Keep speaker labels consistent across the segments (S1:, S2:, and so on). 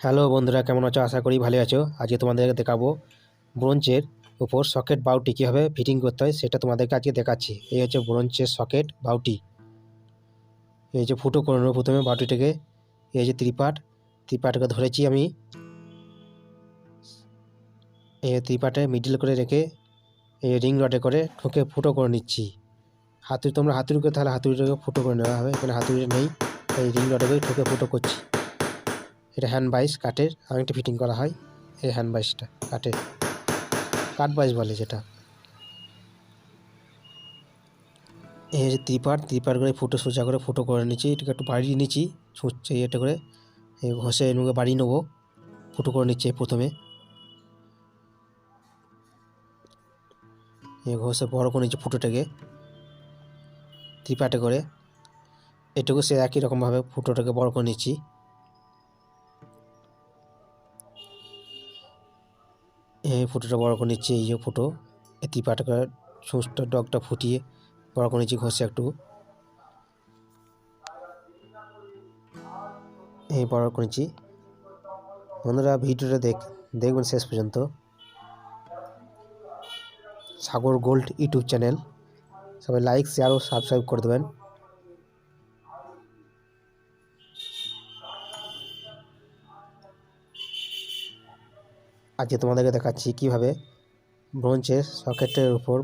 S1: Hello বন্ধুরা, কেমন আছো? আশা করি ভালো আছো। আজকে তোমাদেরকে দেখাবো ব্রোঞ্চের উপর সকেট বাউটি কীভাবে ফিটিং করতে হয় সেটা তোমাদেরকে আজকে দেখাচ্ছি। এই হচ্ছে ব্রোঞ্চের সকেট বাউটি। এই যে ফুটো করে নেব প্রথমে বাউটিটাকে। এই যে ত্রিপাট, ত্রিপাটকে ধরেছি আমি। এই ত্রিপাটে মিডিল করে রেখে এই রিং রডে করে ঠোকে ফুটো করে নিচ্ছি। হাতুড়ি, তোমরা হাতুড়ি করে, তাহলে হাতুড়িটাকে ফুটো করে নেওয়া হবে। এখানে হাতুড়ি নেই, এই রিং রডে করে ঠোকে ফুটো করছি। এটা হ্যান্ড বাইস কাঠের আংটি ফিটিং করা হয়। এই হ্যান্ড বাইসটা কাঠের কাঠ বাইস বলে যেটা। এই হচ্ছে ত্রিপার ত্রিপার করে ফুটো সোজা করে ফুটো করে নিচ্ছি। এটাকে একটু বাড়িয়ে নিচ্ছি। ছুঁচছে এটা করে। ঘষে এনুকে বাড়িয়ে নেব। ফুটো করে নিচ্ছে প্রথমে। ঘষে বড় করে নিচ্ছি ফুটোটাকে। ত্রিপাটে করে। এটুকু সে একই রকমভাবে ফুটোটাকে বড় করে নিচ্ছি। এই ফুটোটা বড় করে নিচ্ছি, এই যে ফুটো। এই ত্রিপাটে করে সুস্থ ডগটা ফুটিয়ে বড় করে নিচ্ছি ঘষে একটু। এই বড় করে নিচ্ছি। বন্ধুরা, ভিডিওটা দেখ, দেখবেন শেষ পর্যন্ত। Sagar gold YouTube channel. সবাই লাইক শেয়ার ও সাবস্ক্রাইব করে দেবেন। আজকে তোমাদেরকে দেখাচ্ছি কীভাবে ব্রোঞ্চের সকেটের উপর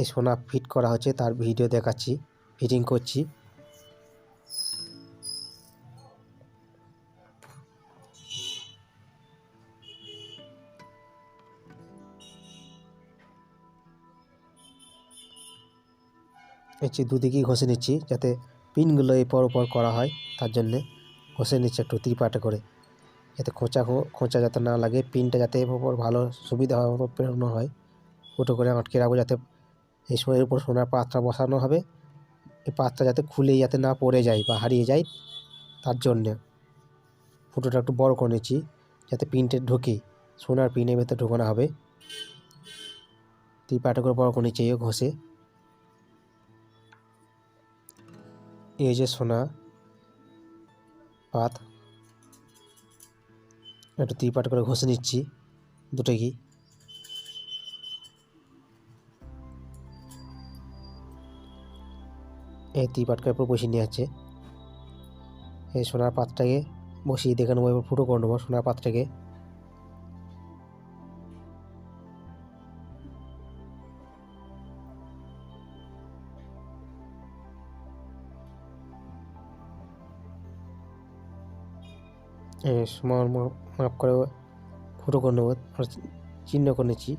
S1: এই সোনা ফিট করা হচ্ছে তার ভিডিও দেখাচ্ছি, ফিটিং করছি। হচ্ছে দুদিকেই ঘষে নিচ্ছি, যাতে পিনগুলো এপর ওপর করা হয়, তার জন্যে ঘষে নিচ্ছি একটু ত্রিপাটে করে। যাতে খোঁচা খোঁচা যাতে না লাগে, পিনটা যাতে উপর ভালো সুবিধা হয়, ওপর পেরোনো হয় ফুটো করে আটকে রাখব যাতে এই সোয়ের উপর সোনার পাত্রা বসানো হবে। এই পাত্রা যাতে খুলে যাতে না পড়ে যায় বা হারিয়ে যায় তার জন্যে। ফুটোটা একটু বড় করে নিচ্ছি, যাতে পিনটে ঢুকে, সোনার পিনের ভেতরে ঢোকানো হবে। ত্রিপাটে করে বড় করে নিচ্ছি ঘষে। এই যে সোনা পাত একটু পাট করে ঘষে নিচ্ছি, দুটো কি এই ত্রিপাট করে বসিয়ে নিয়ে আছে এই সোনার পাতটাকে বসিয়ে দেখে নেব, এবার ফুটো করে নেব সোনার পাতটাকে সমান মাপ করে ফুটো করে চিহ্ন করে নিচ্ছি।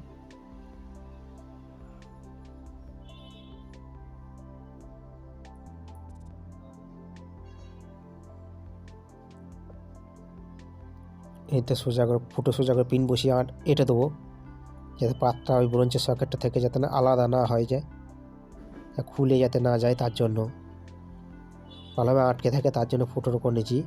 S1: এটা সোজা করে ফুটো সোজা করে পিন বসিয়ে আর এটা দেবো। যাতে পাতটা ওই ব্রঞ্চের সকেটটা থেকে যাতে না আলাদা না হয়ে যায়। খুলে যাতে না যায় তার জন্য। ভালোভাবে আটকে থাকে তার জন্য ফুটোর উপর নিচ্ছি।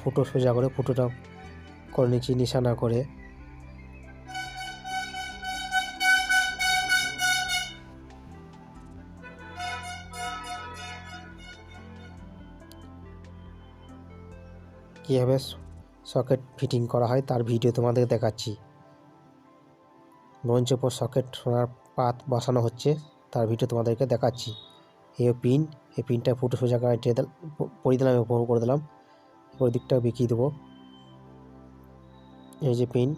S1: ফুটো সোজা করে ফুটোটা করে নিচ্ছি নিশানা করে। কীভাবে সকেট ফিটিং করা হয় তার ভিডিও তোমাদের দেখাচ্ছি। মঞ্চের উপর সকেট সোনার পাত বসানো হচ্ছে, তার ভিডিও তোমাদেরকে দেখাচ্ছি। এই পিন এই পিনটা ফুটো সোজা করে পরিয়ে দিলাম উপর করে দিলাম। ওই দিকটা বিকিয়ে দেবো। এই যে পিন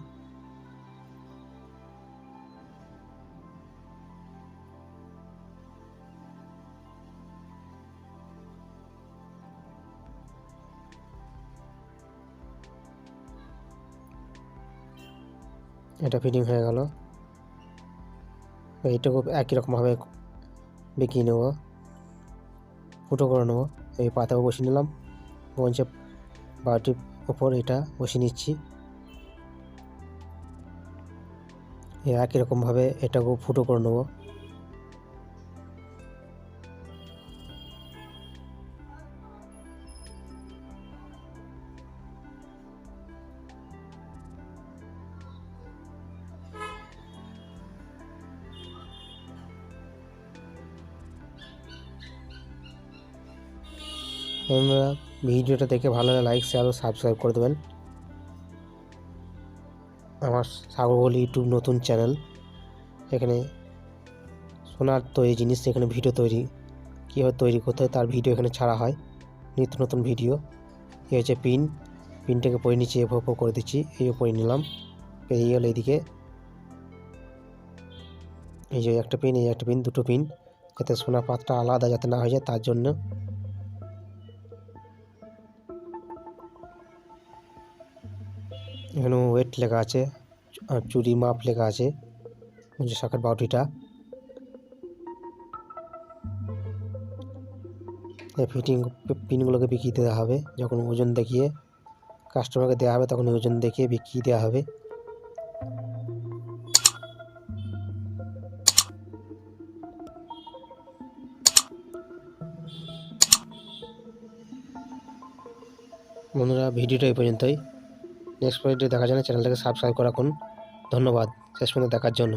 S1: এটা ফিটিং হয়ে গেল। এইটাকে একই রকমভাবে বিকিয়ে নেব। ফুটো করে নেব। এই পাতাও বসিয়ে নিলাম। বঞ্চে বাটির উপর এটা বসিয়ে নিচ্ছি। একই রকমভাবে এটাকেও ফুটো করে নেব। বন্ধুরা, ভিডিওটা দেখে ভালো লাগলে লাইক শেয়ার ও সাবস্ক্রাইব করে দেবেন। আমার সাগরবলি ইউটিউব নতুন চ্যানেল এখানে সোনার তৈরি জিনিস, এখানে ভিডিও তৈরি, কীভাবে তৈরি করতে হয়, তার ভিডিও এখানে ছাড়া হয়, নিত্য নতুন ভিডিও। এ হচ্ছে পিন পিনটাকে পরে নিচে এভাবে উপর করে দিচ্ছি, এই পরে নিলাম পেরিয়ে গেল এইদিকে। এই যে একটা পিন এই একটা পিন দুটো পিন যাতে সোনার পাতটা আলাদা যাতে না হয়ে যায়, তার জন্য এখানে ওয়েট লেখা আছে, আর চুরি মাপ লেখা আছে, যে শাকের বাউটিটা। ফিটিং পিনগুলোকে বিক্রি দেওয়া হবে, যখন ওজন দেখিয়ে কাস্টমারকে দেওয়া হবে, তখন ওজন দেখিয়ে বিক্রি দেওয়া হবে। বন্ধুরা, ভিডিওটা এই পর্যন্তই। নেক্সট ভিডিও দেখার জন্য চ্যানেলটাকে সাবস্ক্রাইব করে রাখুন। ধন্যবাদ। শেষ পর্যন্ত দেখার জন্য।